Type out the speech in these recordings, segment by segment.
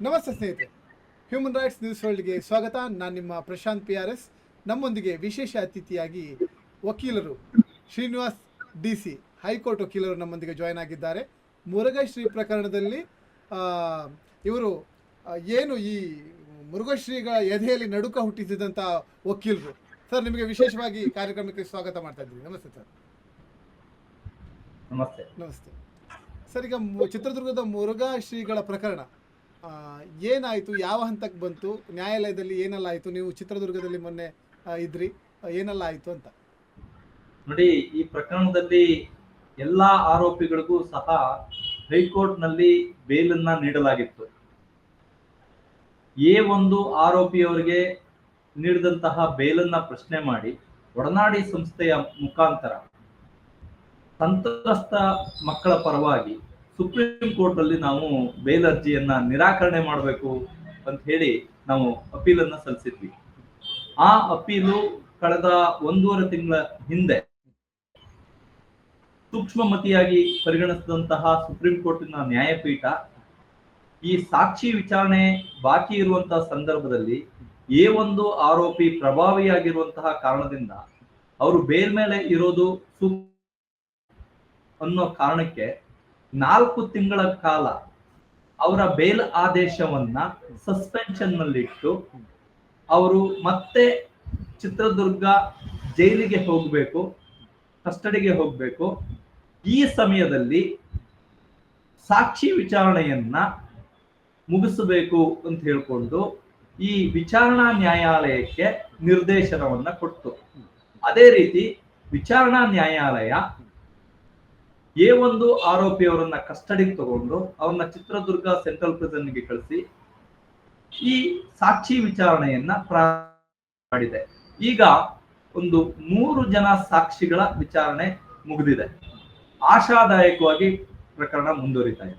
ನಮಸ್ತೆ ಸ್ನೇಹಿತರೆ. Human rights news ವರ್ಲ್ಡ್ಗೆ ಸ್ವಾಗತ. ನಾನು ನಿಮ್ಮ ಪ್ರಶಾಂತ್ ಪಿ ಆರ್ ಎಸ್ ನಮ್ಮೊಂದಿಗೆ ವಿಶೇಷ ಅತಿಥಿಯಾಗಿ ವಕೀಲರು ಶ್ರೀನಿವಾಸ್ ಡಿ ಸಿ ಹೈಕೋರ್ಟ್ ವಕೀಲರು ನಮ್ಮೊಂದಿಗೆ ಜಾಯ್ನ್ ಆಗಿದ್ದಾರೆ. ಮುರುಘಶ್ರೀ ಪ್ರಕರಣದಲ್ಲಿ ಇವರು ಏನು ಈ ಮುರುಘಶ್ರೀಗಳ ಎದೆಯಲ್ಲಿ ನಡುಕ ಹುಟ್ಟಿಸಿದಂಥ ವಕೀಲರು. ಸರ್ ನಿಮಗೆ ವಿಶೇಷವಾಗಿ ಕಾರ್ಯಕ್ರಮಕ್ಕೆ ಸ್ವಾಗತ ಮಾಡ್ತಾ ಇದ್ದೀವಿ ನಮಸ್ತೆ ಸರ್. ನಮಸ್ತೆ. ನಮಸ್ತೆ. ಸರ್ ಈಗ ಚಿತ್ರದುರ್ಗದ ಮುರುಘಾ ಶ್ರೀಗಳ ಪ್ರಕರಣ. ಏನಾಯಿತು? ಯಾವ ಹಂತಕ್ಕೆ ಬಂತು? ನ್ಯಾಯಾಲಯದಲ್ಲಿ ಏನೆಲ್ಲ ಆಯಿತು ನೀವು ಚಿತ್ರದುರ್ಗದಲ್ಲಿ ಮೊನ್ನೆ ಇದ್ರಿ. ಏನೆಲ್ಲ ಆಯಿತು ಅಂತ. ನೋಡಿ, ಈ ಪ್ರಕರಣದಲ್ಲಿ ಎಲ್ಲ ಆರೋಪಿಗಳಿಗೂ ಸಹ ಹೈಕೋರ್ಟ್ನಲ್ಲಿ ಬೇಲನ್ನ ನೀಡಲಾಗಿತ್ತು. ಏ ಒಂದು ಆರೋಪಿಯವರಿಗೆ ನೀಡಿದಂತಹ ಬೇಲನ್ನ ಪ್ರಶ್ನೆ ಮಾಡಿ ಒಡನಾಡಿ ಸಂಸ್ಥೆಯ ಮುಖಾಂತರ, ಸಂತ್ರಸ್ತ ಮಕ್ಕಳ ಪರವಾಗಿ ಸುಪ್ರೀಂ ಕೋರ್ಟ್ ಅಲ್ಲಿ ನಾವು ಬೇಲ್ ಅರ್ಜಿಯನ್ನ ನಿರಾಕರಣೆ ಮಾಡಬೇಕು ಅಂತ ಹೇಳಿ ನಾವು ಅಪೀಲನ್ನ ಸಲ್ಲಿಸಿದ್ವಿ. ಆ ಅಪೀಲು ಕಳೆದ ಒಂದೂವರೆ ತಿಂಗಳ ಹಿಂದೆ ಸೂಕ್ಷ್ಮಮತಿಯಾಗಿ ಪರಿಗಣಿಸಿದಂತಹ ಸುಪ್ರೀಂ ಕೋರ್ಟಿನ ನ್ಯಾಯಪೀಠ ಈ ಸಾಕ್ಷಿ ವಿಚಾರಣೆ ಬಾಕಿ ಇರುವಂತಹ ಸಂದರ್ಭದಲ್ಲಿ ಏ ಒಂದು ಆರೋಪಿ ಪ್ರಭಾವಿಯಾಗಿರುವಂತಹ ಕಾರಣದಿಂದ ಅವರು ಬೇಲ್ ಮೇಲೆ ಇರೋದು ಅನ್ನೋ ಕಾರಣಕ್ಕೆ ನಾಲ್ಕು ತಿಂಗಳ ಕಾಲ ಅವರ ಬೇಲ್ ಆದೇಶವನ್ನ ಸಸ್ಪೆನ್ಷನ್ ನಲ್ಲಿಟ್ಟು ಅವರು ಮತ್ತೆ ಚಿತ್ರದುರ್ಗ ಜೈಲಿಗೆ ಹೋಗಬೇಕು ಕಸ್ಟಡಿಗೆ ಹೋಗಬೇಕು. ಈ ಸಮಯದಲ್ಲಿ ಸಾಕ್ಷಿ ವಿಚಾರಣೆಯನ್ನ ಮುಗಿಸಬೇಕು ಅಂತ ಹೇಳ್ಕೊಂಡು ಈ ವಿಚಾರಣಾ ನ್ಯಾಯಾಲಯಕ್ಕೆ ನಿರ್ದೇಶನವನ್ನ ಕೊಟ್ಟು ಅದೇ ರೀತಿ ವಿಚಾರಣಾ ನ್ಯಾಯಾಲಯ ಎ ಒಂದು ಆರೋಪಿ ಅವರನ್ನ ಕಸ್ಟಡಿಗೆ ತಗೊಂಡು ಅವ್ರನ್ನ ಚಿತ್ರದುರ್ಗ ಸೆಂಟ್ರಲ್ ಪ್ರಿಸನ್ಗೆ ಕಳಿಸಿ ಈ ಸಾಕ್ಷಿ ವಿಚಾರಣೆಯನ್ನ ಮಾಡಿದೆ. ಈಗ ಒಂದು ಮೂರು ಜನ ಸಾಕ್ಷಿಗಳ ವಿಚಾರಣೆ ಮುಗಿದಿದೆ. ಆಶಾದಾಯಕವಾಗಿ ಪ್ರಕರಣ ಮುಂದುವರಿತಾ ಇದೆ.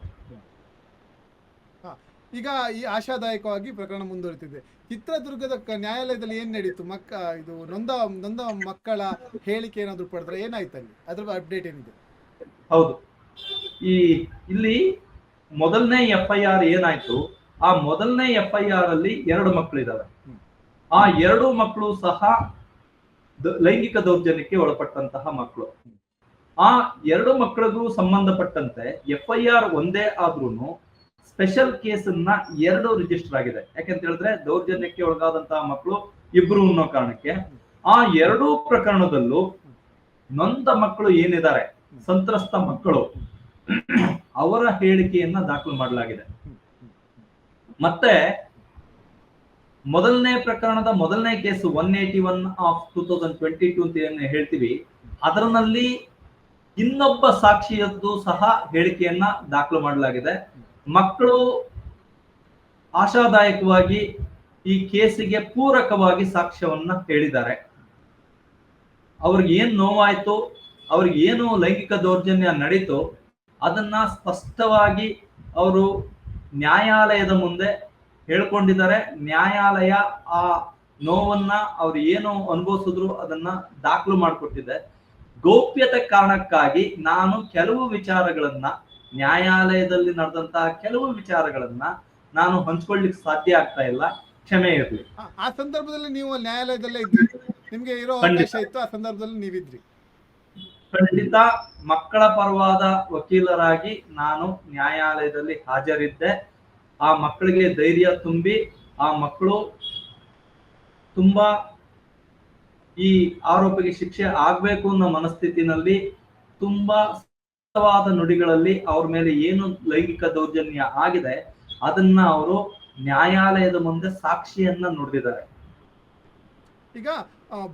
ಈಗ ಈ ಆಶಾದಾಯಕವಾಗಿ ಪ್ರಕರಣ ಮುಂದುವರಿತಿದೆ. ಚಿತ್ರದುರ್ಗದ ನ್ಯಾಯಾಲಯದಲ್ಲಿ ಏನ್ ನಡೀತು? ಮಕ್ಕ, ಇದು ನೊಂದ ನೊಂದ ಮಕ್ಕಳ ಹೇಳಿಕೆ ಏನಾದರೂ ಪಡೆದ್ರೆ ಏನಾಯ್ತು ಅಲ್ಲಿ ಅದ್ರ ಅಪ್ಡೇಟ್ ಏನಿದೆ? ಹೌದು. ಈ ಇಲ್ಲಿ ಮೊದಲನೇ ಎಫ್ ಐ ಆರ್ ಏನಾಯ್ತು? ಆ ಮೊದಲನೇ ಎಫ್ ಐ ಆರ್ ಅಲ್ಲಿ ಎರಡು ಮಕ್ಕಳಿದಾವೆ ಹ್ಮ್. ಆ ಎರಡು ಮಕ್ಕಳು ಸಹ ಲೈಂಗಿಕ ದೌರ್ಜನ್ಯಕ್ಕೆ ಒಳಪಟ್ಟಂತಹ ಮಕ್ಕಳು ಆ ಎರಡು ಮಕ್ಕಳಿಗೂ ಸಂಬಂಧಪಟ್ಟಂತೆ ಎಫ್ ಐ ಆರ್ ಒಂದೇ ಆದ್ರೂ ಸ್ಪೆಷಲ್ ಕೇಸ್ ಅನ್ನ ಎರಡು ರಿಜಿಸ್ಟರ್ ಆಗಿದೆ. ಯಾಕಂತ ಹೇಳಿದ್ರೆ ದೌರ್ಜನ್ಯಕ್ಕೆ ಒಳಗಾದಂತಹ ಮಕ್ಕಳು ಇಬ್ರು ಅನ್ನೋ ಕಾರಣಕ್ಕೆ. ಆ ಎರಡೂ ಪ್ರಕರಣದಲ್ಲೂ ನೊಂದ ಮಕ್ಕಳು ಏನಿದ್ದಾರೆ? ಸಂತ್ರಸ್ತ ಮಕ್ಕಳು ಅವರ ಹೇಳಿಕೆಯನ್ನ ದಾಖಲು ಮಾಡಲಾಗಿದೆ. ಮತ್ತೆ ಮೊದಲನೇ ಪ್ರಕರಣದ ಮೊದಲನೇ case one eighty one of two thousand twenty two ಅಂತ ಹೇಳ್ತೀವಿ ಅದರಲ್ಲಿ ಇನ್ನೊಬ್ಬ ಸಾಕ್ಷಿಯದ್ದು ಸಹ ಹೇಳಿಕೆಯನ್ನ ದಾಖಲು ಮಾಡಲಾಗಿದೆ. ಮಕ್ಕಳು ಆಶಾದಾಯಕವಾಗಿ ಈ ಕೇಸಿಗೆ ಪೂರಕವಾಗಿ ಸಾಕ್ಷ್ಯವನ್ನ ಹೇಳಿದ್ದಾರೆ. ಅವ್ರಿಗೆ ಏನ್ ನೋವಾಯ್ತು ಅವ್ರಿಗೆ ಏನು ಲೈಂಗಿಕ ದೌರ್ಜನ್ಯ ನಡೀತು ಅದನ್ನ ಸ್ಪಷ್ಟವಾಗಿ ಅವರು ನ್ಯಾಯಾಲಯದ ಮುಂದೆ ಹೇಳ್ಕೊಂಡಿದ್ದಾರೆ. ನ್ಯಾಯಾಲಯ ಆ ನೋವನ್ನ ಅವ್ರು ಏನು ಅನುಭವಿಸಿದ್ರು ಅದನ್ನ ದಾಖಲು ಮಾಡಿಕೊಟ್ಟಿದೆ. ಗೌಪ್ಯತೆ ಕಾರಣಕ್ಕಾಗಿ ನಾನು ಕೆಲವು ವಿಚಾರಗಳನ್ನ ನ್ಯಾಯಾಲಯದಲ್ಲಿ ನಡೆದಂತಹ ಕೆಲವು ವಿಚಾರಗಳನ್ನ ನಾನು ಹಂಚ್ಕೊಳ್ಳಿಕ್ ಸಾಧ್ಯ ಆಗ್ತಾ ಇಲ್ಲ. ಕ್ಷಮೆ ಇರಲಿ. ಆ- ಸಂದರ್ಭದಲ್ಲಿ ನೀವು ನ್ಯಾಯಾಲಯದಲ್ಲೇ ಇದ್ರಿ ನಿಮ್ಗೆ ಇರೋ ಅವಕಾಶ ಇತ್ತು ಆ ಸಂದರ್ಭದಲ್ಲಿ ನೀವಿದ್ರಿ. ಖಂಡಿತ ಮಕ್ಕಳ ಪರವಾದ ವಕೀಲರಾಗಿ ನಾನು ನ್ಯಾಯಾಲಯದಲ್ಲಿ ಹಾಜರಿದ್ದೆ. ಆ ಮಕ್ಕಳಿಗೆ ಧೈರ್ಯ ತುಂಬಿ, ಆ ಮಕ್ಕಳು ತುಂಬಾ ಈ ಆರೋಪಿಗೆ ಶಿಕ್ಷೆ ಆಗ್ಬೇಕು ಅನ್ನೋ ಮನಸ್ಥಿತಿನಲ್ಲಿ ತುಂಬಾ ನುಡಿಗಳಲ್ಲಿ ಅವ್ರ ಮೇಲೆ ಏನು ಲೈಂಗಿಕ ದೌರ್ಜನ್ಯ ಆಗಿದೆ, ಅದನ್ನ ಅವರು ನ್ಯಾಯಾಲಯದ ಮುಂದೆ ಸಾಕ್ಷಿಯನ್ನ ನುಡಿದಿದ್ದಾರೆ. ಈಗ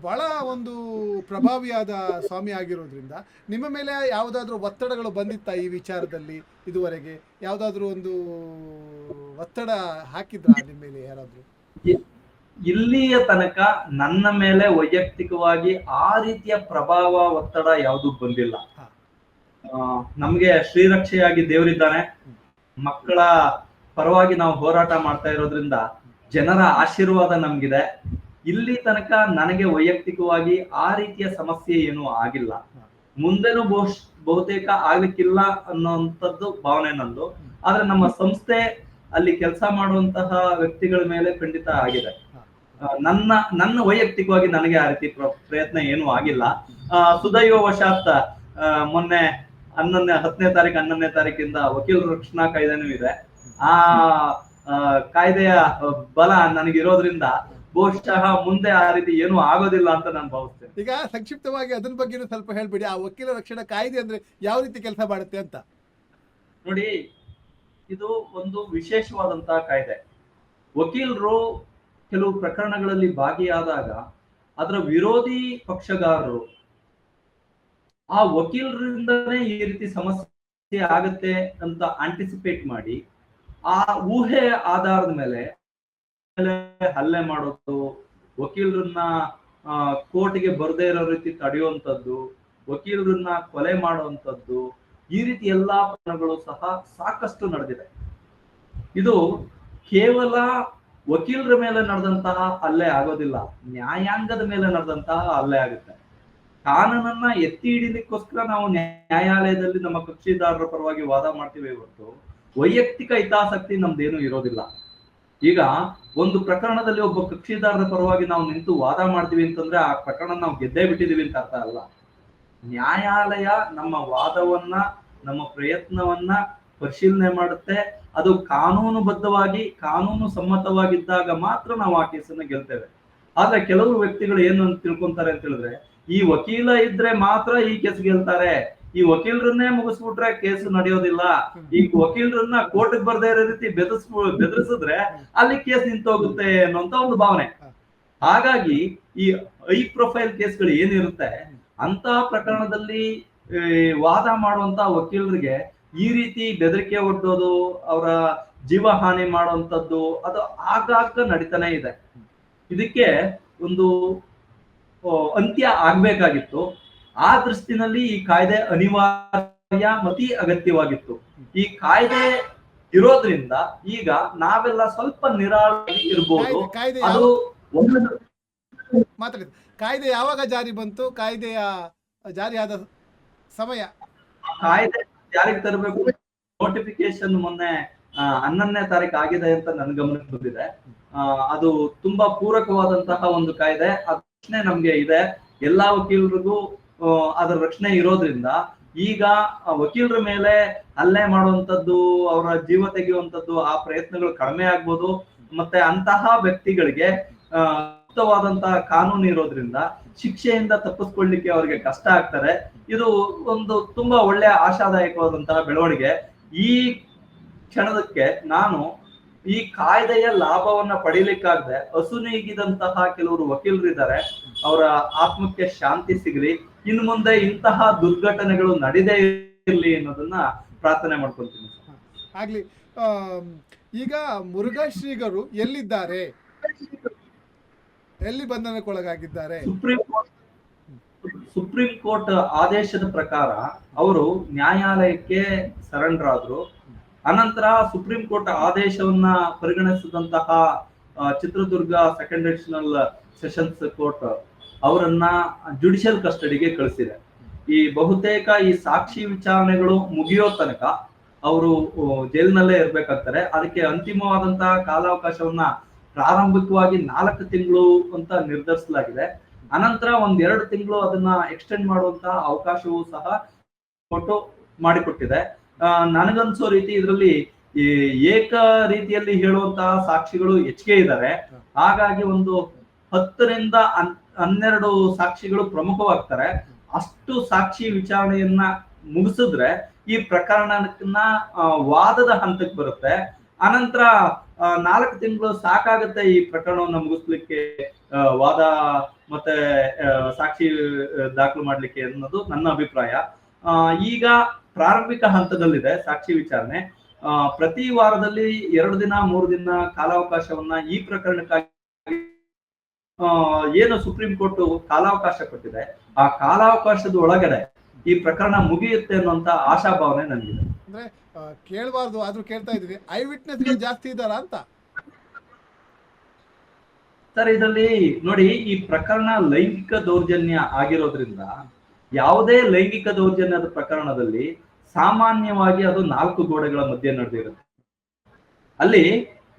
ಬಹಳ ಒಂದು ಪ್ರಭಾವಿಯಾದ ಸ್ವಾಮಿ ಆಗಿರೋದ್ರಿಂದ ನಿಮ್ಮ ಮೇಲೆ ಯಾವುದಾದ್ರೂ ಒತ್ತಡಗಳು ಬಂದಿತ್ತಾ ಈ ವಿಚಾರದಲ್ಲಿ ಇದುವರೆಗೆ? ಯಾವುದಾದ್ರೂ ಒಂದು ಒತ್ತಡ ಹಾಕಿದ್ರ ನಿಮ್ಮ ಮೇಲೆ ಯಾರಾದ್ರೂ? ಇಲ್ಲಿಯ ತನಕ ನನ್ನ ಮೇಲೆ ವೈಯಕ್ತಿಕವಾಗಿ ಆ ರೀತಿಯ ಪ್ರಭಾವ ಒತ್ತಡ ಯಾವುದು ಬಂದಿಲ್ಲ. ನಮ್ಗೆ ಶ್ರೀರಕ್ಷೆಯಾಗಿ ದೇವರಿದ್ದಾನೆ. ಮಕ್ಕಳ ಪರವಾಗಿ ನಾವು ಹೋರಾಟ ಮಾಡ್ತಾ ಇರೋದ್ರಿಂದ ಜನರ ಆಶೀರ್ವಾದ ನಮ್ಗಿದೆ. ಇಲ್ಲಿ ತನಕ ನನಗೆ ವೈಯಕ್ತಿಕವಾಗಿ ಆ ರೀತಿಯ ಸಮಸ್ಯೆ ಏನು ಆಗಿಲ್ಲ. ಮುಂದೆನೂ ಬಹುಶ್ ಬಹುತೇಕ ಆಗ್ಲಿಕ್ಕಿಲ್ಲ ಅನ್ನೋಂಥದ್ದು ಭಾವನೆ ನಂದು. ಆದ್ರೆ ನಮ್ಮ ಸಂಸ್ಥೆ ಅಲ್ಲಿ ಕೆಲಸ ಮಾಡುವಂತಹ ವ್ಯಕ್ತಿಗಳ ಮೇಲೆ ಖಂಡಿತ ಆಗಿದೆ. ನನ್ನ ನನ್ನ ವೈಯಕ್ತಿಕವಾಗಿ ನನಗೆ ಆ ರೀತಿ ಪ್ರ- ಪ್ರಯತ್ನ ಏನು ಆಗಿಲ್ಲ. ಸುದೈವ ವಶಾತ್ ಮೊನ್ನೆ ಹನ್ನೊಂದನೇ ಹತ್ತನೇ ತಾರೀಕು ಹನ್ನೊಂದನೇ ತಾರೀಕಿಂದ ವಕೀಲ ರಕ್ಷಣಾ ಕಾಯ್ದೆನೂ ಇದೆ. ಆ, ಕಾಯ್ದೆಯ ಬಲ ನನಗಿರೋದ್ರಿಂದ ಬಹುಶಃ ಮುಂದೆ ಆ ರೀತಿ ಏನು ಆಗೋದಿಲ್ಲ ಅಂತ ನಾನು ಭಾವಿಸ್ತೇನೆ. ಈಗ ಸಂಕ್ಷಿಪ್ತವಾಗಿ ಅದನ್ನ ಬಗ್ಗೆ ಸ್ವಲ್ಪ ಹೇಳ್ಬಿಡಿ. ಆ ವಕೀಲ ರಕ್ಷಣಾ ಕಾಯ್ದೆ ಅಂದ್ರೆ ಯಾವ ರೀತಿ ಕೆಲಸ ಮಾಡುತ್ತೆ ಅಂತ? ನೋಡಿ ಇದು ಒಂದು ವಿಶೇಷವಾದಂತಹ ಕಾಯ್ದೆ. ವಕೀಲರು ಕೆಲವು ಪ್ರಕರಣಗಳಲ್ಲಿ ಭಾಗಿಯಾದಾಗ ಅದರ ವಿರೋಧಿ ಪಕ್ಷಗಾರರು ಆ ವಕೀಲರಿಂದನೇ ಈ ರೀತಿ ಸಮಸ್ಯೆ ಆಗತ್ತೆ ಅಂತ ಆಂಟಿಸಿಪೇಟ್ ಮಾಡಿ ಆ ಊಹೆ ಆಧಾರದ ಮೇಲೆ ಮೇಲೆ ಹಲ್ಲೆ ಮಾಡೋದು, ವಕೀಲರನ್ನ ಕೋರ್ಟ್ಗೆ ಬರದೇ ಇರೋ ರೀತಿ ತಡೆಯುವಂಥದ್ದು, ವಕೀಲರನ್ನ ಕೊಲೆ ಮಾಡುವಂಥದ್ದು, ಈ ರೀತಿ ಎಲ್ಲಾ ಪ್ರಕರಣಗಳು ಸಹ ಸಾಕಷ್ಟು ನಡೆದಿದೆ. ಇದು ಕೇವಲ ವಕೀಲರ ಮೇಲೆ ನಡೆದಂತಹ ಹಲ್ಲೆ ಆಗೋದಿಲ್ಲ, ನ್ಯಾಯಾಂಗದ ಮೇಲೆ ನಡೆದಂತಹ ಹಲ್ಲೆ ಆಗುತ್ತೆ. ಕಾನೂನನ್ನ ಎತ್ತಿ ಹಿಡಿಲಿಕ್ಕೋಸ್ಕರ ನಾವು ನ್ಯಾಯಾಲಯದಲ್ಲಿ ನಮ್ಮ ಕಕ್ಷಿದಾರರ ಪರವಾಗಿ ವಾದ ಮಾಡ್ತೀವಿ ಇವತ್ತು ವೈಯಕ್ತಿಕ ಹಿತಾಸಕ್ತಿ ನಮ್ದೇನು ಇರೋದಿಲ್ಲ. ಈಗ ಒಂದು ಪ್ರಕರಣದಲ್ಲಿ ಒಬ್ಬ ಕಕ್ಷಿದಾರರ ಪರವಾಗಿ ನಾವು ನಿಂತು ವಾದ ಮಾಡ್ತೀವಿ ಅಂತಂದ್ರೆ ಆ ಪ್ರಕರಣ ನಾವು ಗೆದ್ದೇ ಬಿಟ್ಟಿದೀವಿ ಅಂತ ಅರ್ಥ ಅಲ್ಲ. ನ್ಯಾಯಾಲಯ ನಮ್ಮ ವಾದವನ್ನ, ನಮ್ಮ ಪ್ರಯತ್ನವನ್ನ ಪರಿಶೀಲನೆ ಮಾಡುತ್ತೆ. ಅದು ಕಾನೂನುಬದ್ಧವಾಗಿ ಕಾನೂನು ಸಮ್ಮತವಾಗಿದ್ದಾಗ ಮಾತ್ರ ನಾವು ಆ ಕೇಸನ್ನ ಗೆಲ್ತೇವೆ. ಆದ್ರೆ ಕೆಲವು ವ್ಯಕ್ತಿಗಳು ಏನು ತಿಳ್ಕೊಂತಾರೆ ಅಂತ ಹೇಳಿದ್ರೆ, ಈ ವಕೀಲ ಇದ್ರೆ ಮಾತ್ರ ಈ ಕೇಸ್ ಗೆಲ್ತಾರೆ. ಈ ವಕೀಲರನ್ನೇ ಮುಗಿಸ್ಬಿಟ್ರೆ ಕೇಸ್ ನಡೆಯೋದಿಲ್ಲ. ಈ ವಕೀಲರನ್ನ ಕೋರ್ಟ್ಗೆ ಬರ್ದೇ ಇರೋ ರೀತಿ ಬೆದರ್ಸ್, ಬೆದರಿಸಿದ್ರೆ ಅಲ್ಲಿ ಕೇಸ್ ನಿಂತೋಗುತ್ತೆ ಅನ್ನೋಂತ ಒಂದು ಭಾವನೆ. ಹಾಗಾಗಿ ಈ ಹೈ ಪ್ರೊಫೈಲ್ ಕೇಸ್ಗಳು ಏನಿರುತ್ತೆ ಅಂತ ಪ್ರಕರಣದಲ್ಲಿ ವಾದ ಮಾಡುವಂತ ವಕೀಲರಿಗೆ ಈ ರೀತಿ ಬೆದರಿಕೆ ಒಡ್ಡೋದು, ಅವರ ಜೀವ ಹಾನಿ ಮಾಡುವಂತದ್ದು ಅದು ಆಗಾಗ ನಡೀತಾನೆ ಇದೆ. ಇದಕ್ಕೆ ಒಂದು ಅಂತ್ಯ ಆಗ್ಬೇಕಾಗಿತ್ತು. ಆ ದೃಷ್ಟಿನಲ್ಲಿ ಈ ಕಾಯ್ದೆ ಅನಿವಾರ್ಯ ಮತಿ ಅಗತ್ಯವಾಗಿತ್ತು. ಈ ಕಾಯ್ದೆ ಇರೋದ್ರಿಂದ ಈಗ ನಾವೆಲ್ಲ ಸ್ವಲ್ಪ ನಿರಾಳವಾಗಿ ಇರಬಹುದು ಅದು ಮಾತಾಡಿ ಕಾಯ್ದೆ ಯಾವಾಗ ಜಾರಿ ಬಂತು? ಕಾಯ್ದೆಯ ಆದ ಸಮಯ? ಕಾಯ್ದೆ ಜಾರಿಗೆ ತರಬೇಕು. ನೋಟಿಫಿಕೇಶನ್ ಮೊನ್ನೆ ಹನ್ನೊಂದನೇ ತಾರೀಕು ಆಗಿದೆ ಅಂತ ನನ್ನ ಗಮನಕ್ಕೆ ಬಂದಿದೆ. ಅದು ತುಂಬಾ ಪೂರಕವಾದಂತಹ ಒಂದು ಕಾಯ್ದೆ. ಅದೇ ನಮ್ಗೆ ಇದೆ. ಎಲ್ಲಾ ವಕೀಲರಿಗೂ ಅದರ ರಕ್ಷಣೆ ಇರೋದ್ರಿಂದ ಈಗ ವಕೀಲರ ಮೇಲೆ ಹಲ್ಲೆ ಮಾಡುವಂತದ್ದು ಅವರ ಜೀವ ತೆಗೆಯುವಂತದ್ದು ಆ ಪ್ರಯತ್ನಗಳು ಕಡಿಮೆ ಆಗ್ಬೋದು. ಮತ್ತೆ ಅಂತಹ ವ್ಯಕ್ತಿಗಳಿಗೆ ಆ, ಸೂಕ್ತವಾದಂತಹ ಕಾನೂನು ಇರೋದ್ರಿಂದ ಶಿಕ್ಷೆಯಿಂದ ತಪ್ಪಿಸ್ಕೊಳ್ಳಿಕ್ಕೆ ಅವರಿಗೆ ಕಷ್ಟ ಆಗ್ತಾರೆ. ಇದು ಒಂದು ತುಂಬಾ ಒಳ್ಳೆಯ ಆಶಾದಾಯಕವಾದಂತಹ ಬೆಳವಣಿಗೆ. ಈ ಕ್ಷಣದಕ್ಕೆ ನಾನು ಈ ಕಾಯ್ದೆಯ ಲಾಭವನ್ನ ಪಡಿಲಿಕ್ಕಾಗದೆ ಅಸುನೀಗಿದಂತಹ ಕೆಲವರು ವಕೀಲರಿದ್ದಾರೆ ಅವರ ಆತ್ಮಕ್ಕೆ ಶಾಂತಿ ಸಿಗಲಿ ಇನ್ನು ಮುಂದೆ ಇಂತಹ ದುರ್ಘಟನೆಗಳು ನಡೆದೇ ಇರಲಿ ಅನ್ನೋದನ್ನ ಪ್ರಾರ್ಥನೆ ಮಾಡ್ಕೊಳ್ತೀನಿ ಆಗ್ಲಿ ಈಗ ಮುರುಘಾ ಶ್ರೀಗರು ಎಲ್ಲಿದ್ದಾರೆ? ಎಲ್ಲಿ ಬಂಧನಕ್ಕೊಳಗಾಗಿದ್ದಾರೆ? ಸುಪ್ರೀಂ ಕೋರ್ಟ್ ಸುಪ್ರೀಂ ಕೋರ್ಟ್ ಆದೇಶದ ಪ್ರಕಾರ ಅವರು ನ್ಯಾಯಾಲಯಕ್ಕೆ ಸರೆಂಡರ್ ಆದ್ರು ಅನಂತರ ಸುಪ್ರೀಂ ಕೋರ್ಟ್ ಆದೇಶವನ್ನ ಪರಿಗಣಿಸಿದಂತಹ Chitradurga second additional sessions court ಅವರನ್ನ ಜುಡಿಷಿಯಲ್ ಕಸ್ಟಡಿಗೆ ಕಳಿಸಿದೆ. ಈ ಬಹುತೇಕ ಈ ಸಾಕ್ಷಿ ವಿಚಾರಣೆಗಳು ಮುಗಿಯೋ ತನಕ ಅವರು ಜೈಲಿನಲ್ಲೇ ಇರ್ಬೇಕಾಗ್ತಾರೆ ಅದಕ್ಕೆ ಅಂತಿಮವಾದಂತಹ ಕಾಲಾವಕಾಶವನ್ನ ಪ್ರಾರಂಭಿಕವಾಗಿ ನಾಲ್ಕು ತಿಂಗಳು ಅಂತ ನಿರ್ಧರಿಸಲಾಗಿದೆ. ಅನಂತರ ಒಂದ್ ಎರಡು ತಿಂಗಳು ಅದನ್ನ ಎಕ್ಸ್ಟೆಂಡ್ ಮಾಡುವಂತಹ ಅವಕಾಶವೂ ಸಹ ಕೊಟ್ಟು ಮಾಡಿಕೊಟ್ಟಿದೆ. ನನಗನ್ಸೋ ರೀತಿ ಇದರಲ್ಲಿ ಈ ಏಕ ರೀತಿಯಲ್ಲಿ ಹೇಳುವಂತಹ ಸಾಕ್ಷಿಗಳು ಹೆಚ್ಚಿಗೆ ಇದ್ದಾರೆ ಹಾಗಾಗಿ ಒಂದು ಹತ್ತರಿಂದ ಹನ್- ಹನ್ನೆರಡು ಸಾಕ್ಷಿಗಳು ಪ್ರಮುಖವಾಗ್ತಾರೆ. ಅಷ್ಟು ಸಾಕ್ಷಿ ವಿಚಾರಣೆಯನ್ನ ಮುಗಿಸಿದ್ರೆ ಈ ಪ್ರಕರಣನ ಆ, ವಾದದ ಹಂತಕ್ಕೆ ಬರುತ್ತೆ. ಅನಂತರ ನಾಲ್ಕು ತಿಂಗಳು ಸಾಕಾಗುತ್ತೆ ಈ ಪ್ರಕರಣವನ್ನು ಮುಗಿಸ್ಲಿಕ್ಕೆ ವಾದ ಮತ್ತೆ ಸಾಕ್ಷಿ ದಾಖಲು ಮಾಡ್ಲಿಕ್ಕೆ ಅನ್ನೋದು ನನ್ನ ಅಭಿಪ್ರಾಯ. ಈಗ ಪ್ರಾರಂಭಿಕ ಹಂತದಲ್ಲಿದೆ ಸಾಕ್ಷಿ ವಿಚಾರಣೆ. ಆ, ಪ್ರತಿ ವಾರದಲ್ಲಿ ಎರಡು ದಿನ ಮೂರು ದಿನ ಕಾಲಾವಕಾಶವನ್ನ ಈ ಪ್ರಕರಣಕ್ಕಾಗಿ ಏನು ಸುಪ್ರೀಂ ಕೋರ್ಟ್ ಕಾಲಾವಕಾಶ ಕೊಟ್ಟಿದೆ. ಆ ಕಾಲಾವಕಾಶದ ಒಳಗಡೆ ಈ ಪ್ರಕರಣ ಮುಗಿಯುತ್ತೆ ಅನ್ನುವಂತ ಆಶಾಭಾವನೆ ನನಗಿದೆ. ಅಂದ್ರೆ ಕೇಳಬಾರ್ದು ಆದ್ರೂ ಕೇಳ್ತಾ ಇದೀವಿ ಐ ವಿಟ್ನೆಸ್ಗಳು ಜಾಸ್ತಿ ಇದ್ದಾರಾ ಅಂತ? ಸರ್ ಇದರಲ್ಲಿ ನೋಡಿ ಈ ಪ್ರಕರಣ ಲೈಂಗಿಕ ದೌರ್ಜನ್ಯ ಆಗಿರೋದ್ರಿಂದ ಯಾವುದೇ ಲೈಂಗಿಕ ದೌರ್ಜನ್ಯದ ಪ್ರಕರಣದಲ್ಲಿ ಸಾಮಾನ್ಯವಾಗಿ ಅದು ನಾಲ್ಕು ಗೋಡೆಗಳ ಮಧ್ಯೆ ನಡೆದಿರುತ್ತೆ. ಅಲ್ಲಿ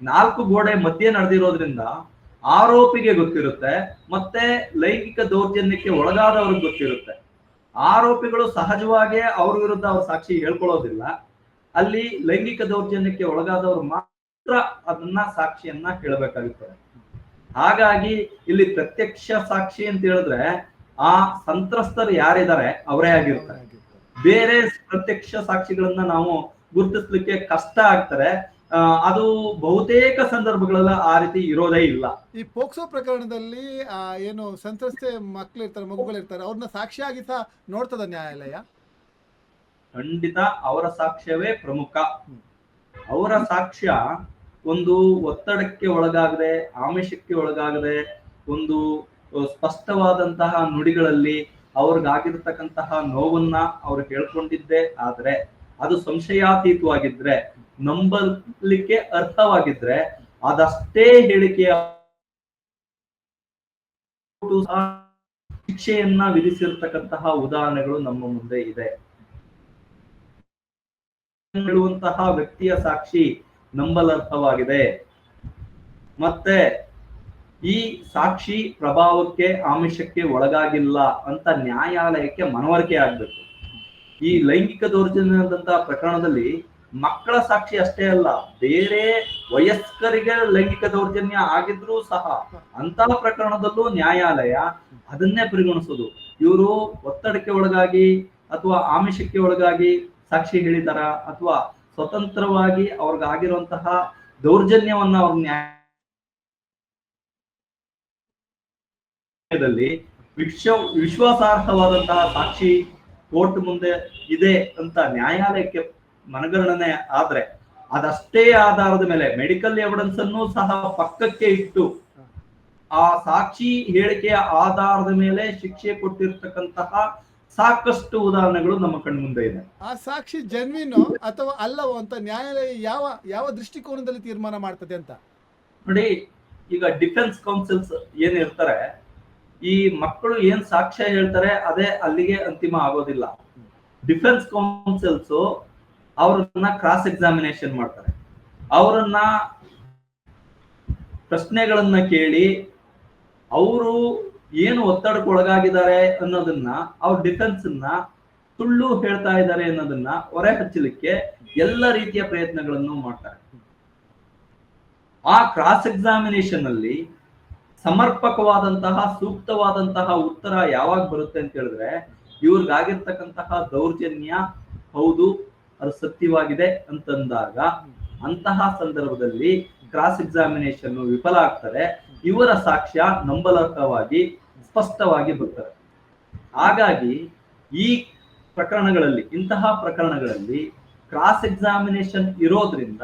ನಾಲ್ಕು ಗೋಡೆ ಮಧ್ಯೆ ನಡೆದಿರೋದ್ರಿಂದ ಆರೋಪಿಗೆ ಗೊತ್ತಿರುತ್ತೆ, ಮತ್ತೆ ಲೈಂಗಿಕ ದೌರ್ಜನ್ಯಕ್ಕೆ ಒಳಗಾದವ್ರಿಗೆ ಗೊತ್ತಿರುತ್ತೆ. ಆರೋಪಿಗಳು ಸಹಜವಾಗಿ ಅವ್ರ ವಿರುದ್ಧ ಅವ್ರ ಸಾಕ್ಷಿ ಹೇಳ್ಕೊಳ್ಳೋದಿಲ್ಲ. ಅಲ್ಲಿ ಲೈಂಗಿಕ ದೌರ್ಜನ್ಯಕ್ಕೆ ಒಳಗಾದವರು ಮಾತ್ರ ಅದನ್ನ ಸಾಕ್ಷಿಯನ್ನ ಹೇಳಬೇಕಾಗುತ್ತದೆ ಹಾಗಾಗಿ ಇಲ್ಲಿ ಪ್ರತ್ಯಕ್ಷ ಸಾಕ್ಷಿ ಅಂತ ಹೇಳಿದ್ರೆ ಆ ಸಂತ್ರಸ್ತರು ಯಾರಿದ್ದಾರೆ ಅವರೇ ಆಗಿರ್ತಾರೆ. ಬೇರೆ ಪ್ರತ್ಯಕ್ಷ ಸಾಕ್ಷಿಗಳನ್ನ ನಾವು ಗುರುತಿಸ್ಲಿಕ್ಕೆ ಕಷ್ಟ ಆಗ್ತಾರೆ ಅದು ಬಹುತೇಕ ಸಂದರ್ಭಗಳೆಲ್ಲ ಆ ರೀತಿ ಇರೋದೇ ಇಲ್ಲ. ಈ ಪೋಕ್ಸೋ ಪ್ರಕರಣದಲ್ಲಿ ಏನು ಸಂತ್ರಸ್ತೆ ಮಕ್ಕಳು ಇರ್ತಾರೆ ಮಗುಗಳಿರ್ತಾರೆ ಅವ್ರನ್ನ ಸಾಕ್ಷಿಯಾಗಿ ಸಹ ನೋಡ್ತದ ನ್ಯಾಯಾಲಯ? ಖಂಡಿತ ಅವರ ಸಾಕ್ಷ್ಯವೇ ಪ್ರಮುಖ. ಅವರ ಸಾಕ್ಷ್ಯ ಒಂದು ಒತ್ತಡಕ್ಕೆ ಒಳಗಾಗದೆ ಆಮಿಷಕ್ಕೆ ಒಳಗಾಗದೆ ಒಂದು ಸ್ಪಷ್ಟವಾದಂತಹ ನುಡಿಗಳಲ್ಲಿ ಅವ್ರಿಗಾಗಿರ್ತಕ್ಕಂತಹ ನೋವನ್ನ ಅವ್ರು ಹೇಳ್ಕೊಂಡಿದ್ದೆ. ಆದ್ರೆ ಅದು ಸಂಶಯಾತೀತವಾಗಿದ್ರೆ, ನಂಬಲಿಕ್ಕೆ ಅರ್ಥವಾಗಿದ್ರೆ ಅದಷ್ಟೇ ಹೇಳಿಕೆಯ ಶಿಕ್ಷೆಯನ್ನ ವಿಧಿಸಿರ್ತಕ್ಕಂತಹ ಉದಾಹರಣೆಗಳು ನಮ್ಮ ಮುಂದೆ ಇದೆ. ಹೇಳುವಂತಹ ವ್ಯಕ್ತಿಯ ಸಾಕ್ಷಿ ನಂಬಲರ್ಥವಾಗಿದೆ ಮತ್ತೆ ಈ ಸಾಕ್ಷಿ ಪ್ರಭಾವಕ್ಕೆ ಆಮಿಷಕ್ಕೆ ಒಳಗಾಗಿಲ್ಲ ಅಂತ ನ್ಯಾಯಾಲಯಕ್ಕೆ ಮನವರಿಕೆ ಆಗ್ಬೇಕು. ಈ ಲೈಂಗಿಕ ದೌರ್ಜನ್ಯದಂತಹ ಪ್ರಕರಣದಲ್ಲಿ ಮಕ್ಕಳ ಸಾಕ್ಷಿ ಅಷ್ಟೇ ಅಲ್ಲ, ಬೇರೆ ವಯಸ್ಕರಿಗೆ ಲೈಂಗಿಕ ದೌರ್ಜನ್ಯ ಆಗಿದ್ರೂ ಸಹ ಅಂತ ಪ್ರಕರಣದಲ್ಲೂ ನ್ಯಾಯಾಲಯ ಅದನ್ನೇ ಪರಿಗಣಿಸೋದು. ಇವರು ಒತ್ತಡಕ್ಕೆ ಒಳಗಾಗಿ ಅಥವಾ ಆಮಿಷಕ್ಕೆ ಒಳಗಾಗಿ ಸಾಕ್ಷಿ ಹೇಳಿದಾರ ಅಥವಾ ಸ್ವತಂತ್ರವಾಗಿ ಅವ್ರಿಗಾಗಿರುವಂತಹ ದೌರ್ಜನ್ಯವನ್ನ ಅವ್ರ ನ್ಯಾಯದಲ್ಲಿ ವಿಶ್ವ ವಿಶ್ವಾಸಾರ್ಹವಾದಂತಹ ಸಾಕ್ಷಿ ಕೋರ್ಟ್ ಮುಂದೆ ಇದೆ ಅಂತ ನ್ಯಾಯಾಲಯಕ್ಕೆ ಮನಗಣನೆ ಆದ್ರೆ ಅದಷ್ಟೇ ಆಧಾರದ ಮೇಲೆ ಮೆಡಿಕಲ್ ಎವಿಡೆನ್ಸ್ ಅನ್ನು ಸಹ ಪಕ್ಕಕ್ಕೆ ಇಟ್ಟು ಆ ಸಾಕ್ಷಿ ಹೇಳಿಕೆಯ ಆಧಾರದ ಮೇಲೆ ಶಿಕ್ಷೆ ಕೊಟ್ಟಿರ್ತಕ್ಕಂತಹ ಸಾಕಷ್ಟು ಉದಾಹರಣೆಗಳು ನಮ್ಮ ಕಣ್ಮುಂದೆ ಇದೆ. ಆ ಸಾಕ್ಷಿ ಜನ್ವಿನೋ ಅಥವಾ ಅಲ್ಲವೋ ಅಂತ ನ್ಯಾಯಾಲಯ ಯಾವ ಯಾವ ದೃಷ್ಟಿಕೋನದಲ್ಲಿ ತೀರ್ಮಾನ ಮಾಡ್ತದೆ ಅಂತ? ನೋಡಿ ಈಗ ಡಿಫೆನ್ಸ್ ಕೌನ್ಸಿಲ್ಸ್ ಏನ್ ಇರ್ತಾರೆ ಈ ಮಕ್ಕಳು ಏನ್ ಸಾಕ್ಷ್ಯ ಹೇಳ್ತಾರೆ ಅದೇ ಅಲ್ಲಿಗೆ ಅಂತಿಮ ಆಗೋದಿಲ್ಲ. ಡಿಫೆನ್ಸ್ ಕೌನ್ಸಿಲ್ಸ್ ಅವ್ರನ್ನ ಕ್ರಾಸ್ ಎಕ್ಸಾಮಿನೇಷನ್ ಮಾಡ್ತಾರೆ. ಅವರನ್ನ ಪ್ರಶ್ನೆಗಳನ್ನ ಕೇಳಿ ಅವರು ಏನು ಒತ್ತಡಕ್ಕೆ ಒಳಗಾಗಿದ್ದಾರೆ ಅನ್ನೋದನ್ನ ಅವ್ರ ಡಿಫೆನ್ಸ್ ಸುಳ್ಳು ಹೇಳ್ತಾ ಇದ್ದಾರೆ ಅನ್ನೋದನ್ನ ಹೊರೆ ಹಚ್ಚಲಿಕ್ಕೆ ಎಲ್ಲ ರೀತಿಯ ಪ್ರಯತ್ನಗಳನ್ನು ಮಾಡ್ತಾರೆ. ಆ ಕ್ರಾಸ್ ಎಕ್ಸಾಮಿನೇಷನ್ ಅಲ್ಲಿ ಸಮರ್ಪಕವಾದಂತಹ, ಸೂಕ್ತವಾದಂತಹ ಉತ್ತರ ಯಾವಾಗ ಬರುತ್ತೆ ಅಂತ ಹೇಳಿದ್ರೆ, ಇವ್ರಿಗಾಗಿರ್ತಕ್ಕಂತಹ ದೌರ್ಜನ್ಯ ಹೌದು, ಅದು ಸತ್ಯವಾಗಿದೆ ಅಂತಂದಾಗ ಅಂತಹ ಸಂದರ್ಭದಲ್ಲಿ ಕ್ರಾಸ್ ಎಕ್ಸಾಮಿನೇಷನ್ ವಿಫಲ ಆಗ್ತಾರೆ. ಇವರ ಸಾಕ್ಷ್ಯ ನಂಬಲರ್ಹವಾಗಿ ಸ್ಪಷ್ಟವಾಗಿ ಬರ್ತದೆ. ಹಾಗಾಗಿ ಈ ಪ್ರಕರಣಗಳಲ್ಲಿ, ಇಂತಹ ಪ್ರಕರಣಗಳಲ್ಲಿ ಕ್ರಾಸ್ ಎಕ್ಸಾಮಿನೇಷನ್ ಇರೋದ್ರಿಂದ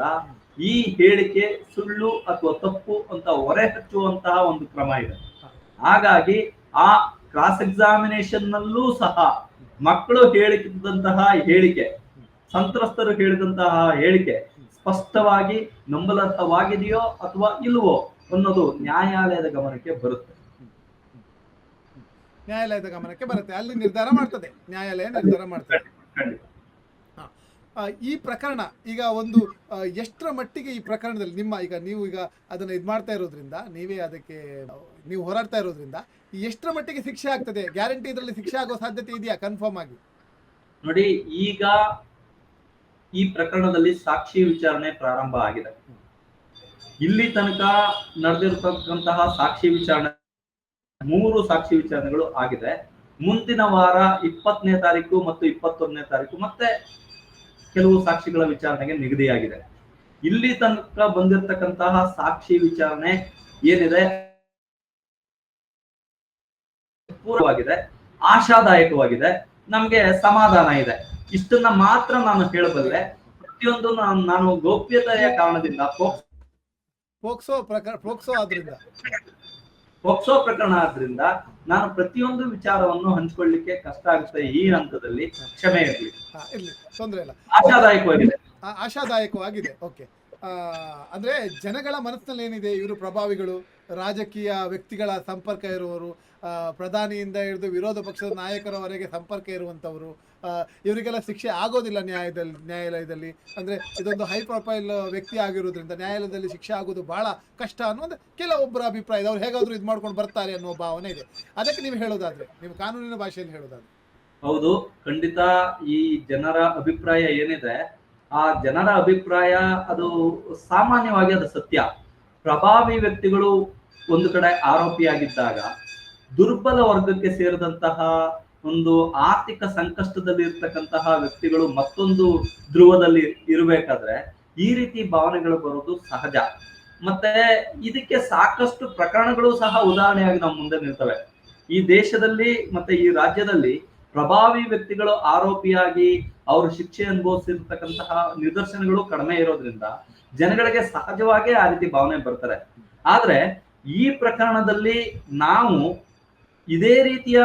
ಈ ಹೇಳಿಕೆ ಸುಳ್ಳು ಅಥವಾ ತಪ್ಪು ಅಂತ ಹೊರೆ ಹಚ್ಚುವಂತಹ ಒಂದು ಕ್ರಮ ಇದೆ. ಹಾಗಾಗಿ ಆ ಕ್ರಾಸ್ ಎಕ್ಸಾಮಿನೇಷನ್ ನಲ್ಲೂ ಸಹ ಮಕ್ಕಳು ಹೇಳಿದಂತಹ ಹೇಳಿಕೆ ಸಂತ್ರಸ್ತರು ಹೇಳಿದಂತಹ ಹೇಳಿಕೆ ಸ್ಪಷ್ಟವಾಗಿ ನಂಬಲರ್ಹವಾಗಿದೆಯೋ ಅಥವಾ ಇಲ್ವೋ ಅನ್ನೋದು ನ್ಯಾಯಾಲಯದ ಗಮನಕ್ಕೆ ಬರುತ್ತೆ. ನ್ಯಾಯಾಲಯದ ಗಮನಕ್ಕೆ ಬರುತ್ತೆ. ಅಲ್ಲಿ ನಿರ್ಧಾರ ಮಾಡ್ತದೆ. ನ್ಯಾಯಾಲಯ ನಿರ್ಧಾರ ಮಾಡ್ತದೆ. ಖಂಡಿತ. ಈ ಪ್ರಕರಣ ಈಗ ಒಂದು ಎಷ್ಟರ ಮಟ್ಟಿಗೆ ಈ ಪ್ರಕರಣದಲ್ಲಿ ನಿಮ್ಮ, ಈಗ ನೀವು ಈಗ ಅದನ್ನ ಇದು ಮಾಡ್ತಾ ಇರೋದ್ರಿಂದ, ನೀವೇ ಅದಕ್ಕೆ, ನೀವು ಹೋರಾಡ್ತಾ ಇರೋದ್ರಿಂದ, ಎಷ್ಟರ ಮಟ್ಟಿಗೆ ಶಿಕ್ಷೆ ಆಗ್ತದೆ? ಗ್ಯಾರಂಟಿ ಇದರಲ್ಲಿ ಶಿಕ್ಷೆ ಆಗೋ ಸಾಧ್ಯತೆ ಇದೆಯಾ ಕನ್ಫರ್ಮ್ ಆಗಿ? ನೋಡಿ, ಈಗ ಈ ಪ್ರಕರಣದಲ್ಲಿ ಸಾಕ್ಷಿ ವಿಚಾರಣೆ ಪ್ರಾರಂಭ ಆಗಿದೆ. ಇಲ್ಲಿ ತನಕ ನಡೆದಿರತಕ್ಕಂತಹ ಸಾಕ್ಷಿ ವಿಚಾರಣೆ, ಮೂರು ಸಾಕ್ಷಿ ವಿಚಾರಣೆಗಳು ಆಗಿದೆ. ಮುಂದಿನ ವಾರ ಇಪ್ಪತ್ತನೇ ತಾರೀಕು ಮತ್ತು ಇಪ್ಪತ್ತೊಂದನೇ ತಾರೀಕು, ಮತ್ತೆ ಕೆಲವು ಸಾಕ್ಷಿಗಳ ವಿಚಾರಣೆಗೆ ನಿಗದಿಯಾಗಿದೆ. ಇಲ್ಲಿ ತನಕ ಬಂದಿರತಕ್ಕಂತಹ ಸಾಕ್ಷಿ ವಿಚಾರಣೆ ಏನಿದೆ? ಪೂರ್ವವಾಗಿದೆ, ಆಶಾದಾಯಕವಾಗಿದೆ, ನಮ್ಗೆ ಸಮಾಧಾನ ಇದೆ. ಇಷ್ಟನ್ನ ಮಾತ್ರ ನಾನು ಹೇಳಬಲ್ಲೆ, ಪ್ರತಿಯೊಂದು ನಾನು ಗೌಪ್ಯತೆಯ ಕಾರಣದಿಂದ ಪೋಕ್ಸೋ ಪ್ರಕಾರ ಪೋಕ್ಸೋ ಆದ್ರಿಂದ. ಪೋಕ್ಸೋ ಪ್ರಕರಣ ಆದ್ರಿಂದ ನಾನು ಪ್ರತಿಯೊಂದು ವಿಚಾರವನ್ನು ಹಂಚಿಕೊಳ್ಳಿಕ್ಕೆ ಕಷ್ಟ ಆಗುತ್ತೆ ಈ ಹಂತದಲ್ಲಿ ಕ್ಷಮೆ ಇರಲಿ. ತೊಂದರೆ ಇಲ್ಲ. ಆಶಾದಾಯಕವಾಗಿದೆ. ಆಶಾದಾಯಕವಾಗಿದೆ. ಓಕೆ. ಅಂದ್ರೆ ಜನಗಳ ಮನಸ್ಸಿನಲ್ಲಿ ಏನಿದೆ? ಇವರು ಪ್ರಭಾವಿಗಳು ರಾಜಕೀಯ ವ್ಯಕ್ತಿಗಳ ಸಂಪರ್ಕ ಇರುವವರು ಪ್ರಧಾನಿಯಿಂದ ಹಿಡಿದು ವಿರೋಧ ಪಕ್ಷದ ನಾಯಕರವರೆಗೆ ಸಂಪರ್ಕ ಇರುವಂಥವರು ಆ, ಇವರಿಗೆಲ್ಲ ಶಿಕ್ಷೆ ಆಗೋದಿಲ್ಲ ನ್ಯಾಯದಲ್ಲಿ, ನ್ಯಾಯಾಲಯದಲ್ಲಿ. ಅಂದ್ರೆ ಇದೊಂದು ಹೈ ಪ್ರೊಫೈಲ್ ವ್ಯಕ್ತಿ ಆಗಿರೋದ್ರಿಂದ ನ್ಯಾಯಾಲಯದಲ್ಲಿ ಶಿಕ್ಷೆ ಆಗೋದು ಬಹಳ ಕಷ್ಟ ಅನ್ನೋದು ಕೆಲವೊಬ್ಬರ ಅಭಿಪ್ರಾಯ ಇದೆ. ಅವ್ರು ಹೇಗಾದರೂ ಇದು ಮಾಡ್ಕೊಂಡು ಬರ್ತಾರೆ ಅನ್ನೋ ಭಾವನೆ ಇದೆ. ಅದಕ್ಕೆ ನೀವು ಹೇಳೋದಾದ್ರೆ, ನೀವು ಕಾನೂನಿನ ಭಾಷೆಯಲ್ಲಿ ಹೇಳೋದಾದ್ರೆ. ಹೌದು, ಖಂಡಿತ ಈ ಜನರ ಅಭಿಪ್ರಾಯ ಏನಿದೆ, ಆ ಜನರ ಅಭಿಪ್ರಾಯ ಅದು ಸಾಮಾನ್ಯವಾಗಿ ಅದು ಸತ್ಯ. ಪ್ರಭಾವಿ ವ್ಯಕ್ತಿಗಳು ಒಂದು ಕಡೆ ಆರೋಪಿಯಾಗಿದ್ದಾಗ, ದುರ್ಬಲ ವರ್ಗಕ್ಕೆ ಸೇರಿದಂತಹ ಒಂದು ಆರ್ಥಿಕ ಸಂಕಷ್ಟದಲ್ಲಿ ಇರ್ತಕ್ಕಂತಹ ವ್ಯಕ್ತಿಗಳು ಮತ್ತೊಂದು ಧ್ರುವದಲ್ಲಿ ಇರಬೇಕಾದ್ರೆ ಈ ರೀತಿ ಭಾವನೆಗಳು ಬರೋದು ಸಹಜ. ಮತ್ತೆ ಇದಕ್ಕೆ ಸಾಕಷ್ಟು ಪ್ರಕರಣಗಳು ಸಹ ಉದಾಹರಣೆಯಾಗಿ ನಮ್ಮ ಮುಂದೆ ನಿಲ್ತವೆ. ಈ ದೇಶದಲ್ಲಿ ಮತ್ತೆ ಈ ರಾಜ್ಯದಲ್ಲಿ ಪ್ರಭಾವಿ ವ್ಯಕ್ತಿಗಳು ಆರೋಪಿಯಾಗಿ ಅವರು ಶಿಕ್ಷೆ ಅನುಭವಿಸಿರ್ತಕ್ಕಂತಹ ನಿದರ್ಶನಗಳು ಕಡಿಮೆ ಇರೋದ್ರಿಂದ ಜನಗಳಿಗೆ ಸಹಜವಾಗಿ ಆ ರೀತಿ ಭಾವನೆ ಬರ್ತಾರೆ ಆದ್ರೆ ಈ ಪ್ರಕರಣದಲ್ಲಿ ನಾವು ಇದೇ ರೀತಿಯ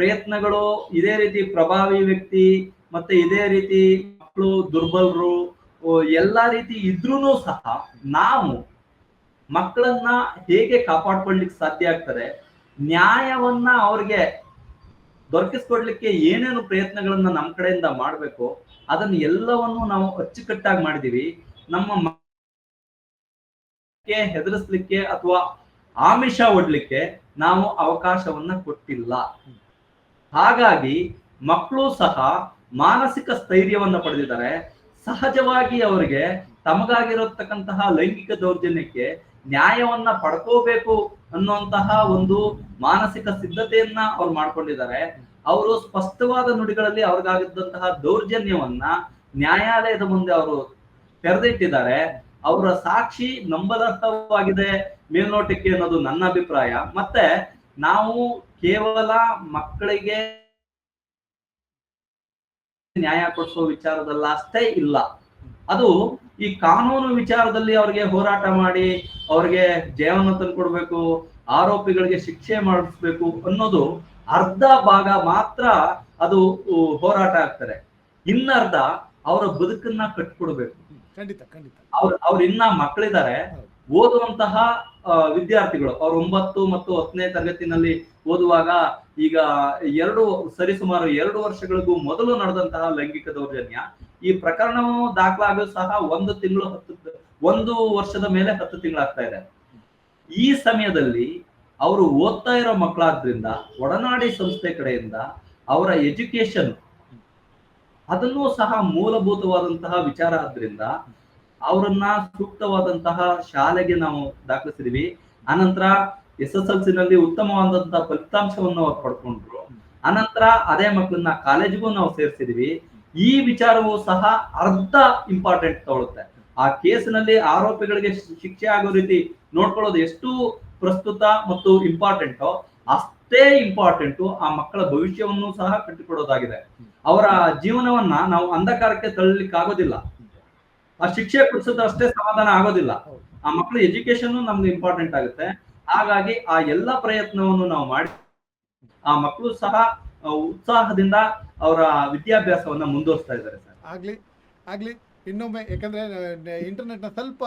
ಪ್ರಯತ್ನಗಳು ಇದೇ ರೀತಿ ಪ್ರಭಾವಿ ವ್ಯಕ್ತಿ, ಮತ್ತೆ ಇದೇ ರೀತಿ ಮಕ್ಕಳು ದುರ್ಬಲರು ಎಲ್ಲಾ ರೀತಿ ಇದ್ರೂ ಸಹ ನಾವು ಮಕ್ಕಳನ್ನ ಹೇಗೆ ಕಾಪಾಡ್ಕೊಳ್ಲಿಕ್ಕೆ ಸಾಧ್ಯ ಆಗ್ತದೆ, ನ್ಯಾಯವನ್ನ ಅವ್ರಿಗೆ ದೊರಕಿಸ್ಕೊಡ್ಲಿಕ್ಕೆ ಏನೇನು ಪ್ರಯತ್ನಗಳನ್ನ ನಮ್ಮ ಕಡೆಯಿಂದ ಮಾಡ್ಬೇಕು, ಅದನ್ನ ಎಲ್ಲವನ್ನು ನಾವು ಅಚ್ಚುಕಟ್ಟಾಗಿ ಮಾಡಿದೀವಿ. ನಮ್ಮ ಹೆದರಿಸ್ಲಿಕ್ಕೆ ಅಥವಾ ಆಮಿಷ ಒಡ್ಲಿಕ್ಕೆ ನಾವು ಅವಕಾಶವನ್ನ ಕೊಟ್ಟಿಲ್ಲ. ಹಾಗಾಗಿ ಮಕ್ಕಳು ಸಹ ಮಾನಸಿಕ ಸ್ಥೈರ್ಯವನ್ನ ಪಡೆದಿದ್ದಾರೆ. ಸಹಜವಾಗಿ ಅವರಿಗೆ ತಮಗಾಗಿರತಕ್ಕಂತಹ ಲೈಂಗಿಕ ದೌರ್ಜನ್ಯಕ್ಕೆ ನ್ಯಾಯವನ್ನ ಪಡ್ಕೋಬೇಕು ಅನ್ನುವಂತಹ ಒಂದು ಮಾನಸಿಕ ಸಿದ್ಧತೆಯನ್ನ ಅವ್ರು ಮಾಡ್ಕೊಂಡಿದ್ದಾರೆ. ಅವರು ಸ್ಪಷ್ಟವಾದ ನುಡಿಗಳಲ್ಲಿ ಅವ್ರಿಗಾಗಿದ್ದಂತಹ ದೌರ್ಜನ್ಯವನ್ನ ನ್ಯಾಯಾಲಯದ ಮುಂದೆ ಅವರು ತೆರೆದಿಟ್ಟಿದ್ದಾರೆ. ಅವರ ಸಾಕ್ಷಿ ನಂಬದಂತವಾಗಿದೆ ಮೇಲ್ನೋಟಕ್ಕೆ ಅನ್ನೋದು ನನ್ನ ಅಭಿಪ್ರಾಯ. ಮತ್ತೆ ನಾವು ಕೇವಲ ಮಕ್ಕಳಿಗೆ ನ್ಯಾಯ ಕೊಡಿಸೋ ವಿಚಾರದಲ್ಲ ಅಷ್ಟೇ ಇಲ್ಲ. ಅದು ಈ ಕಾನೂನು ವಿಚಾರದಲ್ಲಿ ಅವ್ರಿಗೆ ಹೋರಾಟ ಮಾಡಿ ಅವ್ರಿಗೆ ಜಯವನ್ನು ತಂದ್ಕೊಡ್ಬೇಕು ಆರೋಪಿಗಳಿಗೆ ಶಿಕ್ಷೆ ಮಾಡಿಸ್ಬೇಕು ಅನ್ನೋದು ಅರ್ಧ ಭಾಗ ಮಾತ್ರ ಅದು ಹೋರಾಟ ಆಗ್ತಾರೆ ಇನ್ನರ್ಧ ಅವರ ಬದುಕನ್ನ ಕಟ್ಕೊಡ್ಬೇಕು. ಖಂಡಿತ ಖಂಡಿತ. ಅವ್ರ ಅವ್ರ ಇನ್ನ ಮಕ್ಕಳಿದ್ದಾರೆ ಓದುವಂತಹ ವಿದ್ಯಾರ್ಥಿಗಳು. ಅವ್ರು ಒಂಬತ್ತು ಮತ್ತು ಹತ್ತನೇ ತರಗತಿನಲ್ಲಿ ಓದುವಾಗ ಈಗ ಎರಡು, ಸರಿಸುಮಾರು ಎರಡು ವರ್ಷಗಳಿಗೂ ಮೊದಲು ನಡೆದಂತಹ ಲೈಂಗಿಕ ದೌರ್ಜನ್ಯ. ಈ ಪ್ರಕರಣವು ದಾಖಲಾಗಲು ಸಹ ಒಂದು ತಿಂಗಳು ಹತ್ತು, ಒಂದು ವರ್ಷದ ಮೇಲೆ ಹತ್ತು ತಿಂಗಳಾಗ್ತಾ ಇದೆ. ಈ ಸಮಯದಲ್ಲಿ ಅವರು ಓದ್ತಾ ಇರೋ ಮಕ್ಕಳಾದ್ರಿಂದ, ಒಡನಾಡಿ ಸಂಸ್ಥೆ ಕಡೆಯಿಂದ ಅವರ ಎಜುಕೇಶನ್ ಅದನ್ನು ಸಹ ಮೂಲಭೂತವಾದಂತಹ ವಿಚಾರ ಆದ್ರಿಂದ ಅವರನ್ನ ಸೂಕ್ತವಾದಂತಹ ಶಾಲೆಗೆ ನಾವು ದಾಖಲಿಸಿದ್ವಿ. ಆನಂತರ ಎಸ್ ಎಸ್ ಎಲ್ ಸಿ ನಲ್ಲಿ ಉತ್ತಮವಾದಂತಹ ಫಲಿತಾಂಶವನ್ನು ಅವ್ರು ಪಡ್ಕೊಂಡ್ರು. ಆನಂತರ ಅದೇ ಮಕ್ಕಳನ್ನ ಕಾಲೇಜಿಗೂ ನಾವು ಸೇರಿಸಿದ್ವಿ. ಈ ವಿಚಾರವು ಸಹ ಅರ್ಧ ಇಂಪಾರ್ಟೆಂಟ್ ತಗೊಳುತ್ತೆ. ಆ ಕೇಸಿನಲ್ಲಿ ಆರೋಪಿಗಳಿಗೆ ಶಿಕ್ಷೆ ಆಗೋ ರೀತಿ ನೋಡ್ಕೊಳ್ಳೋದು ಎಷ್ಟು ಪ್ರಸ್ತುತ ಮತ್ತು ಇಂಪಾರ್ಟೆಂಟೋ ಅಷ್ಟೇ ಇಂಪಾರ್ಟೆಂಟು ಆ ಮಕ್ಕಳ ಭವಿಷ್ಯವನ್ನು ಸಹ ಕಟ್ಟಿಕೊಡೋದಾಗಿದೆ. ಅವರ ಜೀವನವನ್ನ ನಾವು ಅಂಧಕಾರಕ್ಕೆ ತಳ್ಳಲಿಕ್ಕೆ ಆಗೋದಿಲ್ಲ ಆ ಶಿಕ್ಷೆ ಕೊಡಿಸೋದು ಅಷ್ಟೇ ಸಮಾಧಾನ ಆಗೋದಿಲ್ಲ. ಆ ಮಕ್ಕಳ ಎಜುಕೇಶನ್ ನಮ್ಗೆ ಇಂಪಾರ್ಟೆಂಟ್ ಆಗುತ್ತೆ. ಹಾಗಾಗಿ ಆ ಎಲ್ಲ ಪ್ರಯತ್ನವನ್ನು ನಾವು ಮಾಡಿ ಆ ಮಕ್ಕಳು ಸಹ ಉತ್ಸಾಹದಿಂದ ಅವರ ವಿದ್ಯಾಭ್ಯಾಸವನ್ನ ಮುಂದುವರಿಸ್ತಾ ಇದ್ದಾರೆ ಸರ್. ಆಗ್ಲಿ ಆಗ್ಲಿ ಇನ್ನೊಮ್ಮೆ ಯಾಕಂದ್ರೆ ಇಂಟರ್ನೆಟ್ನ ಸ್ವಲ್ಪ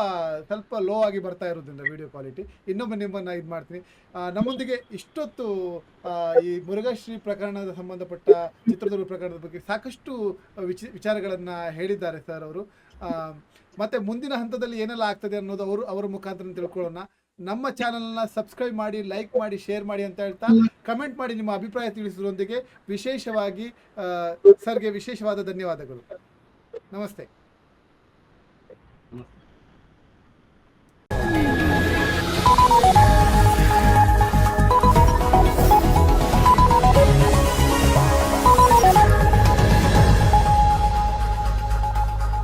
ಸ್ವಲ್ಪ ಲೋ ಆಗಿ ಬರ್ತಾ ಇರೋದ್ರಿಂದ ವಿಡಿಯೋ ಕ್ವಾಲಿಟಿ ಇನ್ನೊಮ್ಮೆ ನಿಮ್ಮನ್ನ ಇದು ಮಾಡ್ತೀನಿ. ನಮ್ಮೊಂದಿಗೆ ಇಷ್ಟೊತ್ತು ಈ ಮುರುಘಾಶ್ರೀ ಪ್ರಕರಣದ ಸಂಬಂಧಪಟ್ಟ ಚಿತ್ರದುರ್ಗ ಪ್ರಕರಣದ ಬಗ್ಗೆ ಸಾಕಷ್ಟು ವಿಚ ವಿಚಾರಗಳನ್ನ ಹೇಳಿದ್ದಾರೆ ಸರ್ ಅವರು. ಮತ್ತೆ ಮುಂದಿನ ಹಂತದಲ್ಲಿ ಏನೆಲ್ಲ ಆಗ್ತದೆ ಅನ್ನೋದು ಅವರು, ಅವರ ಮುಖಾಂತರ ತಿಳ್ಕೊಳ್ಳೋಣ. ನಮ್ಮ ಚಾನಲ್ನ ಸಬ್ಸ್ಕ್ರೈಬ್ ಮಾಡಿ ಲೈಕ್ ಮಾಡಿ ಶೇರ್ ಮಾಡಿ ಅಂತ ಹೇಳ್ತಾ ಕಮೆಂಟ್ ಮಾಡಿ ನಿಮ್ಮ ಅಭಿಪ್ರಾಯ ತಿಳಿಸುವುದರೊಂದಿಗೆ ವಿಶೇಷವಾಗಿ ಸರ್ಗೆ ವಿಶೇಷವಾದ ಧನ್ಯವಾದಗಳು. ನಮಸ್ತೆ.